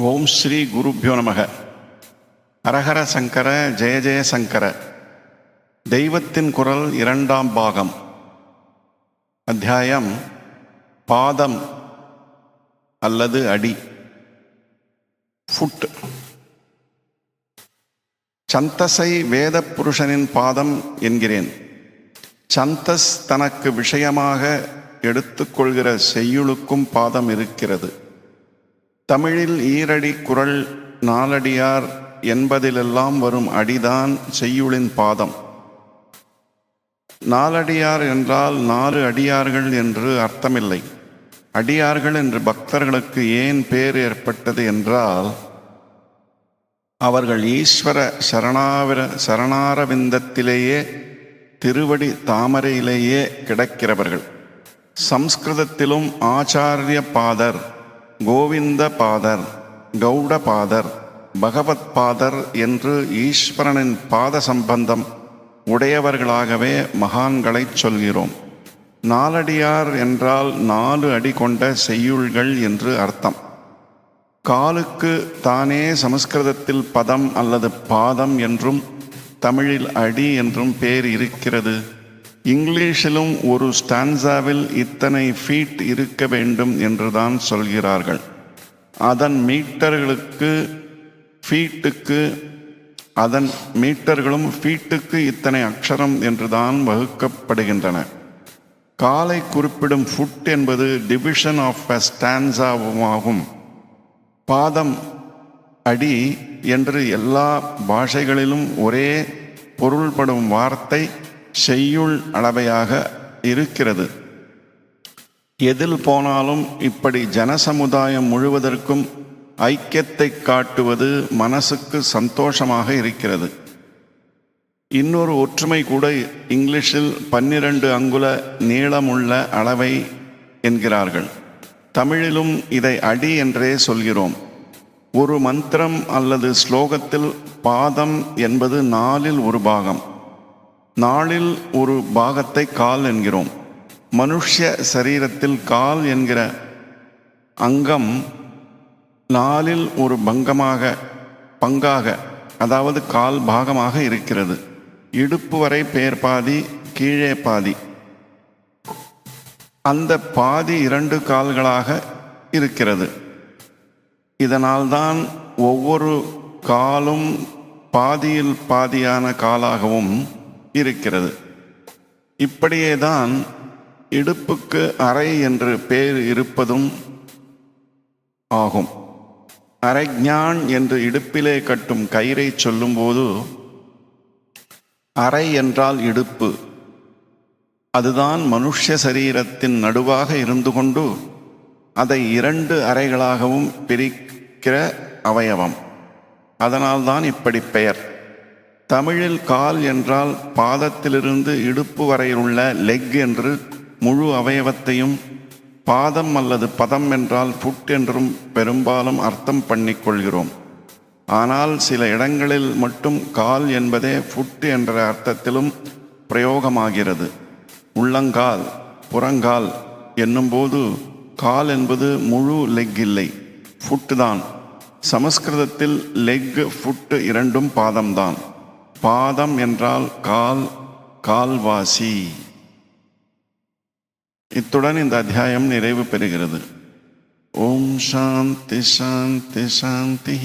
ஓம் ஸ்ரீ குருப்பியோ நமக. அரஹர சங்கர ஜெய ஜெய சங்கர. தெய்வத்தின் குரல் இரண்டாம் பாகம். அத்தியாயம் பாதம் அல்லது அடி. ஃபுட் சந்தஸை வேத புருஷனின் பாதம் என்கிறேன். சந்தஸ் தனக்கு விஷயமாக எடுத்துக்கொள்கிற செய்யுளுக்கும் பாதம் இருக்கிறது. தமிழில் ஈரடி குரல் நாலடியார் என்பதிலெல்லாம் வரும் அடிதான் செய்யுளின் பாதம். நாலடியார் என்றால் நாலு அடியார்கள் என்று அர்த்தமில்லை. அடியார்கள் என்று பக்தர்களுக்கு ஏன் பேர் ஏற்பட்டது என்றால் அவர்கள் ஈஸ்வர சரணாவிர சரணாரவிந்தத்திலேயே திருவடி தாமரையிலேயே கிடக்கிறவர்கள். சம்ஸ்கிருதத்திலும் ஆச்சாரிய பாதர் கோவிந்த பாதர் கௌடபாதர் பகவத் பாதர் என்று ஈஸ்வரனின் பாத சம்பந்தம் உடையவர்களாகவே மகான்களைச் சொல்கிறோம். நாலடியார் என்றால் நாலு அடி கொண்ட செய்யுள்கள் என்று அர்த்தம். காலுக்கு தானே சமஸ்கிருதத்தில் பதம் அல்லது பாதம் என்றும் தமிழில் அடி என்றும் பேர் இருக்கிறது. இங்கிலீஷிலும் ஒரு ஸ்டான்சாவில் இத்தனை ஃபீட் இருக்க வேண்டும் என்றுதான் சொல்கிறார்கள். அதன் மீட்டர்களுக்கு ஃபீட்டுக்கு அதன் மீட்டர்களும் ஃபீட்டுக்கு இத்தனை அக்ஷரம் என்றுதான் வகுக்கப்படுகின்றன. காலை குறிப்பிடும் ஃபுட் என்பது டிவிஷன் ஆஃப் அ ஸ்டான்சாவும் பாதம் அடி என்று எல்லா பாஷைகளிலும் ஒரே பொருள்படும் வார்த்தை செய்யுள் அளவையாக இருக்கிறது. எதில் போனாலும் இப்படி ஜனசமுதாயம் முழுவதற்கும் ஐக்கியத்தை காட்டுவது மனசுக்கு சந்தோஷமாக இருக்கிறது. இன்னொரு ஒற்றுமை கூட இங்கிலீஷில் பன்னிரண்டு அங்குல நீளமுள்ள அளவை என்கிறார்கள். தமிழிலும் இதை அடி என்றே சொல்கிறோம். ஒரு மந்திரம் அல்லது ஸ்லோகத்தில் பாதம் என்பது நாலில் ஒரு பாகம். நாளில் ஒரு பாகத்தை கால் என்கிறோம். மனுஷ சரீரத்தில் கால் என்கிற அங்கம் நாளில் ஒரு பங்கமாக பங்காக அதாவது கால் பாகமாக இருக்கிறது. இடுப்பு வரை பேர் பாதி கீழே பாதி. அந்த பாதி இரண்டு கால்களாக இருக்கிறது. இதனால்தான் ஒவ்வொரு காலும் பாதியில் பாதியான காலாகவும் இருக்கிறது. இப்படியேதான் இடுப்புக்கு அறை என்று பேர் இருப்பதும் ஆகும். அரைஞான் என்று இடுப்பிலே கட்டும் கயிறை சொல்லும்போது அறை என்றால் இடுப்பு. அதுதான் மனுஷ சரீரத்தின் நடுவாக இருந்து கொண்டு அதை இரண்டு அறைகளாகவும் பிரிக்கிற அவயவம். அதனால்தான் இப்படி பெயர். தமிழில் கால் என்றால் பாதத்திலிருந்து இடுப்பு வரையிலுள்ள லெக் என்று முழு அவயவத்தையும் பாதம் அல்லது பதம் என்றால் ஃபுட் என்றும் பெரும்பாலும் அர்த்தம் பண்ணிக்கொள்கிறோம். ஆனால் சில இடங்களில் மட்டும் கால் என்பதே ஃபுட் என்ற அர்த்தத்திலும் பிரயோகமாகிறது. உள்ளங்கால் புறங்கால் என்னும்போது கால் என்பது முழு லெக் இல்லை ஃபுட்டு தான். சமஸ்கிருதத்தில் லெக் ஃபுட்டு இரண்டும் பாதம்தான். பாதம் என்றால் கால் கால்வாசி. இத்துடன் இந்த அத்தியாயம் நிறைவு பெறுகிறது. ஓம் சாந்தி சாந்தி சாந்தி